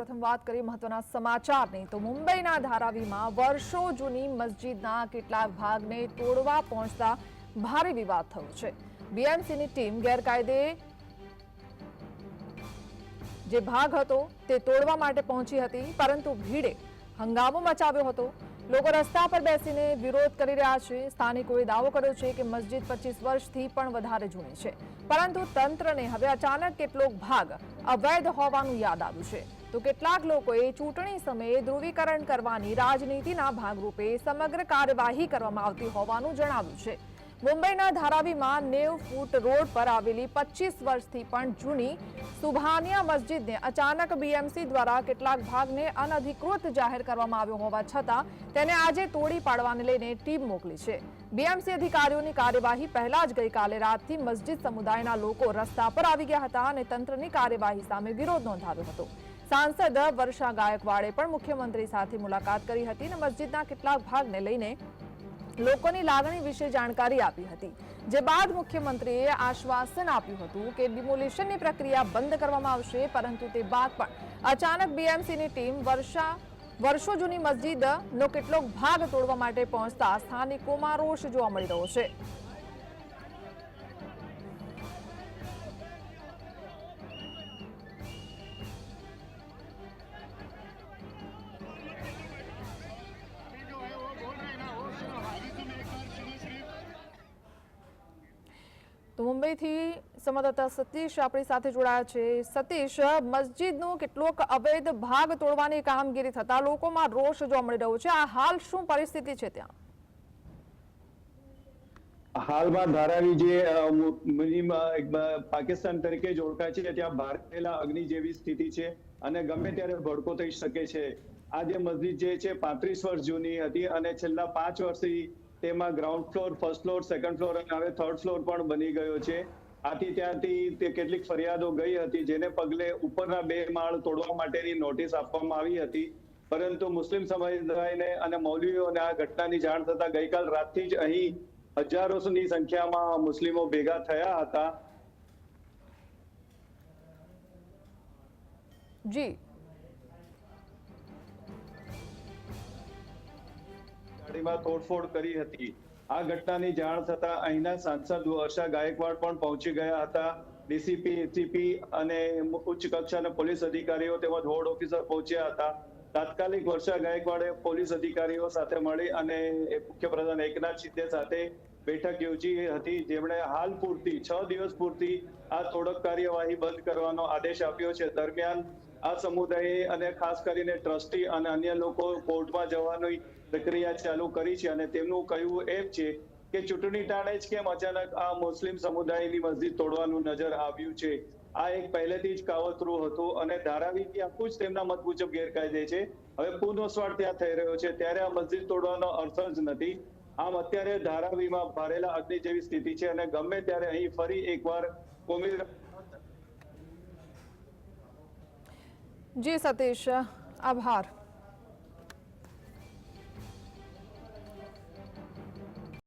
પ્રથમ વાત કરીએ મહત્વના સમાચારની. તો મુંબઈના ધારાવીમાં વર્ષો જૂની મસ્જિદના કેટલાક ભાગને તોડવા પહોંચતા ભારે વિવાદ થયો છે. બીએમસીની ટીમ ગેરકાયદે જે ભાગ હતો તે તોડવા માટે પહોંચી હતી, પરંતુ ભીડે હંગામો મચાવ્યો હતો. લોકો રસ્તા પર બેસીને વિરોધ કરી રહ્યા છે. સ્થાનિકોએ દાવો કર્યો છે કે મસ્જિદ પચીસ વર્ષથી પણ વધારે જૂની છે. પરંતુ તંત્રને હવે અચાનક કેટલોક ભાગ અવૈધ હોવાનું યાદ આવ્યું છે. તો કેટલાક લોકોએ ચૂંટણી સમયે ધ્રુવીકરણ કરવાની રાજનીતિના ભાગરૂપે સમગ્ર કાર્યવાહી કરવામાં આવતી હોવાનું જણાવ્યું છે. મુંબઈના ધારાવીમાં નેવ ફૂટ રોડ પર આવેલી પચીસ વર્ષથી પણ જૂની સુભાનિયા મસ્જિદને અચાનક બીએમસી દ્વારા કેટલાક ભાગને અનધિકૃત જાહેર કરવામાં આવ્યો હોવા છતાં તેને આજે તોડી પાડવાને લઈને ટીમ મોકલી છે. બીએમસી અધિકારીઓની કાર્યવાહી પહેલા જ ગઈકાલે રાતથી મસ્જિદ સમુદાયના લોકો રસ્તા પર આવી ગયા હતા અને તંત્રની કાર્યવાહી સામે વિરોધ નોંધાવ્યો હતો. સાંસદ વર્ષા ગાયકવાડે પણ મુખ્યમંત્રી સાથે મુલાકાત કરી હતી અને મસ્જિદના કેટલાક ભાગને લઈને લોકોની લાગણી વિશે જાણકારી આપી હતી. જે બાદ મુખ્યમંત્રીએ આશ્વાસન આપ્યું હતું કે ડિમોલિશનની પ્રક્રિયા બંધ કરવામાં આવશે, પરંતુ તે બાદ પણ અચાનક બીએમસીની ટીમ વર્ષા, વર્ષો જૂની મસ્જિદનો કેટલોક ભાગ તોડવા માટે પહોંચતા સ્થાનિકોમાં રોષ જોવા મળી રહ્યો છે. તો મુંબઈથી સંવાદદાતા સતીશ આપણી સાથે જોડાયા છે. સતીશ, મસ્જિદનો કેટલોક અવૈધ ભાગ તોડવાની કામગીરી થતા લોકોમાં રોષ જોવા મળી રહ્યો છે. આ હાલ શું પરિસ્થિતિ છે ત્યાં? હાલમાં ધારાવી જે પાકિસ્તાન તરીકે જ ઓળખાય છે, ત્યાં ભારતેલા અગ્નિ જેવી સ્થિતિ છે અને ગમે ત્યારે ભડકો થઈ શકે છે. આ જે મસ્જિદ જે છે, પાંત્રીસ વર્ષ જૂની હતી અને છેલ્લા પાંચ વર્ષથી તેમાં ground floor first floor second floor અને હવે થર્ડ ફ્લોર પણ બની ગયો છે. આથી ત્યાંથી તે કેટલીક ફરિયાદો ગઈ હતી, જેને પગલે ઉપરના બે માળ તોડવા માટેની નોટિસ આપવામાં આવી હતી. પરંતુ મુસ્લિમ સમુદાયને અને મૌલવીઓને આ ઘટનાની જાણ થતા ગઈકાલ રાતથી જ અહીં હજારોની સંખ્યામાં મુસ્લિમો ભેગા થયા હતા. જી. ગાડીમાં તોડફોડ કરી હતી. આ ઘટનાની જાણ થતા અહીંના સાંસદ વર્ષા ગાયકવાડ પણ પહોંચી ગયા હતા. ડીસીપી એસીપી અને ઉચ્ચ કક્ષાના પોલીસ અધિકારીઓ તેમજ વોર્ડ ઓફિસર પહોંચ્યા હતા. તાત્કાલિક વર્ષા ગાયકવાડે પોલીસ અધિકારીઓ સાથે મળી અને મુખ્યપ્રધાન એકનાથ શિંદે સાથે બેઠક યોજી હતી. જેમણે હાલ પૂરતી છ દિવસ પૂરતી આ તોડક કાર્યવાહી બંધ કરવાનો આદેશ આપ્યો છે. દરમિયાન આ સમુદાયે અને ખાસ કરીને ટ્રસ્ટી અને અન્ય લોકો કોર્ટમાં જવાની પ્રક્રિયા ચાલુ કરી છે અને તેમનું કહ્યું એમ છે કે ચૂંટણી ટાણે જ કેમ અચાનક આ મુસ્લિમ સમુદાયની મસ્જિદ તોડવાનું નજર આવ્યું છે? આ એક પહેલેથી જ કાવતરું હતું અને ધારાવીથી આખું જ તેમના મત મુજબ ગેરકાયદે છે. હવે પુનઃસ્વાળ ત્યાં થઈ રહ્યો છે. ત્યારે આ મસ્જિદ તોડવાનો અર્થ જ નથી. આમ અત્યારે ધારાવીમાં ભારેલા અગ્નિ જેવી સ્થિતિ છે અને ગમે ત્યારે અહીં ફરી એકવાર કોમી જી સતીશ આભાર.